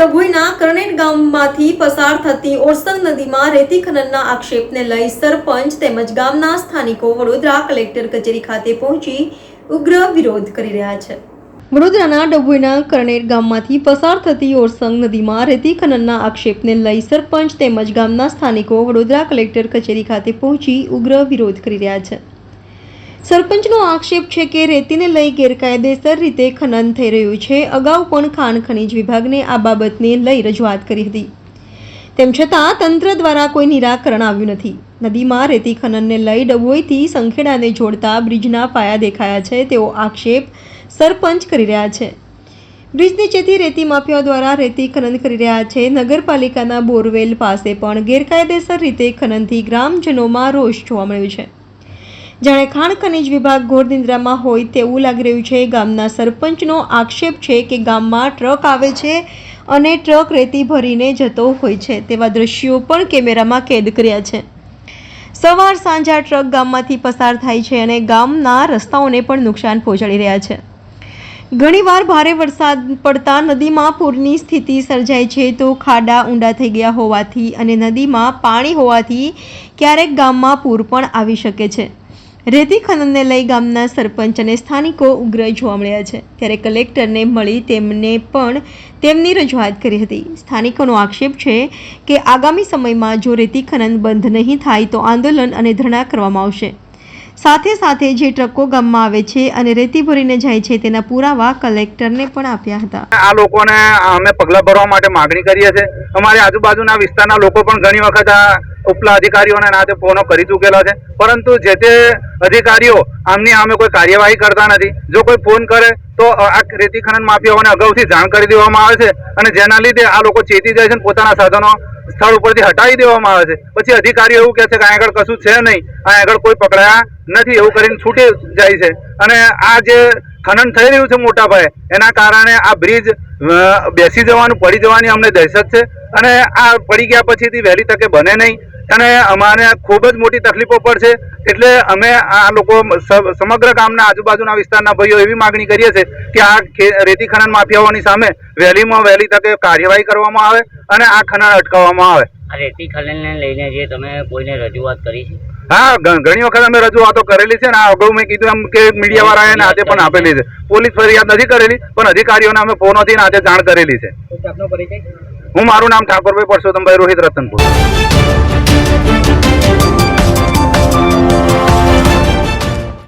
ડભોઈના કરણેટ ગામમાંથી પસાર થતી ઓરસંગ નદીમાં રેતી ખનનના આક્ષેપને લઈ સરપંચ તેમજ ગામના સ્થાનિકો વડોદરા કલેક્ટર કચેરી ખાતે પહોંચી ઉગ્ર વિરોધ કરી રહ્યા છે. વડોદરાના ડભોઈના કરણેર ગામમાંથી પસાર થતી ઓરસંગ નદીમાં રેતી ખનનના આક્ષેપને લઈ સરપંચ તેમજ ગામના સ્થાનિકો વડોદરા કલેક્ટર કચેરી ખાતે પહોંચી ઉગ્ર વિરોધ કરી રહ્યા છે. સરપંચનો આક્ષેપ છે કે રેતીને લઈ ગેરકાયદેસર રીતે ખનન થઈ રહ્યું છે. અગાઉ પણ ખાણ ખનીજ વિભાગને આ બાબતને લઈ રજૂઆત કરી હતી. તેમ છતાં તંત્ર દ્વારા કોઈ નિરાકરણ આવ્યું નથી. નદીમાં રેતી ખનનને લઈ ડભોઈથી સંખેડાને જોડતા બ્રિજના પાયા દેખાયા છે તેવો આક્ષેપ સરપંચ કરી રહ્યા છે. બ્રિજ નીચેથી રેતી માફિયાઓ દ્વારા રેતી ખનન કરી રહ્યા છે. નગરપાલિકાના બોરવેલ પાસે પણ ગેરકાયદેસર રીતે ખનનથી ગ્રામજનોમાં રોષ જોવા મળ્યો છે. જાણે ખાણ ખનીજ વિભાગ ઘોર નિંદ્રામાં હોય તેવું લાગી રહ્યું છે. ગામના સરપંચનો આક્ષેપ છે કે ગામમાં ટ્રક આવે છે અને ટ્રક રેતી ભરીને જતો હોય છે. તેવા દ્રશ્યો પણ કેમેરામાં કેદ કર્યા છે. સવાર સાંજા ટ્રક ગામમાંથી પસાર થાય છે અને ગામના રસ્તાઓને પણ નુકસાન પહોંચાડી રહ્યા છે. ઘણીવાર ભારે વરસાદ પડતા નદીમાં પૂરની સ્થિતિ સર્જાય છે તો ખાડા ઊંડા થઈ ગયા હોવાથી અને નદીમાં પાણી હોવાથી ક્યારેક ગામમાં પૂર પણ આવી શકે છે. રેતી ખનનને લઈ ગામના સરપંચ અને સ્થાનિકો ઉગ્ર જોવા મળ્યા છે. ત્યારે કલેક્ટરને મળી તેમને પણ તેમની રજૂઆત કરી હતી. સ્થાનિકોનો આક્ષેપ છે કે આગામી સમયમાં જો રેતી ખનન બંધ નહીં થાય તો આંદોલન અને ધરણા કરવામાં આવશે. સાથે સાથે જે ટ્રકો ગામમાં આવે છે અને રેતી ભરીને જાય છે તેના પુરાવા કલેક્ટરને પણ આપ્યા હતા. આ લોકોને અમે પગલાં ભરવા માટે માગણી કરીએ છીએ. અમારી આજુબાજુના વિસ્તારના લોકો પણ ઘણી વખત આ ઉપલા અધિકારીઓને નાતે ફોનો કરી ચૂકેલા છે. પરંતુ જે તે અધિકારીઓ આમની સામે કોઈ કાર્યવાહી કરતા નથી. જો કોઈ ફોન કરે તો આ રેતી ખનન માફિયાઓને અગાઉથી જાણ કરી દેવામાં આવે છે અને જેના લીધે આ લોકો ચેતી જાય છે અને પોતાના સાધનો સ્થળ ઉપરથી હટાવી દેવામાં આવે છે. પછી અધિકારીઓ એવું કહે છે કે અહીં આગળ કશું છે નહીં. અહીં આગળ કોઈ પકડાયા નથી એવું કરીને છૂટી જાય છે. અને આ જે ખનન થઈ રહ્યું છે મોટા ભાઈ એના કારણે આ બ્રિજ બેસી જવાનું, પડી જવાની અમને દહેશત છે. અને આ પડી ગયા પછીથી વહેલી તકે બને નહીં. અને અમારે ખૂબ જ મોટી તકલીફો પડશે એટલે અમે આ લોકો સમગ્ર ગામના આજુબાજુના વિસ્તારના ભાઈઓ એવી માગણી કરીએ છીએ કે આ રેતી ખનન માફિયાઓની સામે વહેલીમાં વહેલી તકે કાર્યવાહી કરવામાં આવે અને આ ખનન અટકાવવામાં આવે. આ રેતી ખનનને લઈને જે તમે કોઈને રજૂઆત કરી છે? હા ઘણી વખત અમે રજૂઆતો કરેલી છે ને આ અગાઉ મેં કીધું એમ કે મીડિયા વાળાએ આજે પણ આપેલી છે. પોલીસ ફરિયાદ નથી કરેલી પણ અધિકારીઓને અમે ફોનોથી આજે જાણ કરેલી છે. હું મારું નામ ઠાકોરભાઈ પરસોત્તમભાઈ રોહિત રતનપુર. Thank you.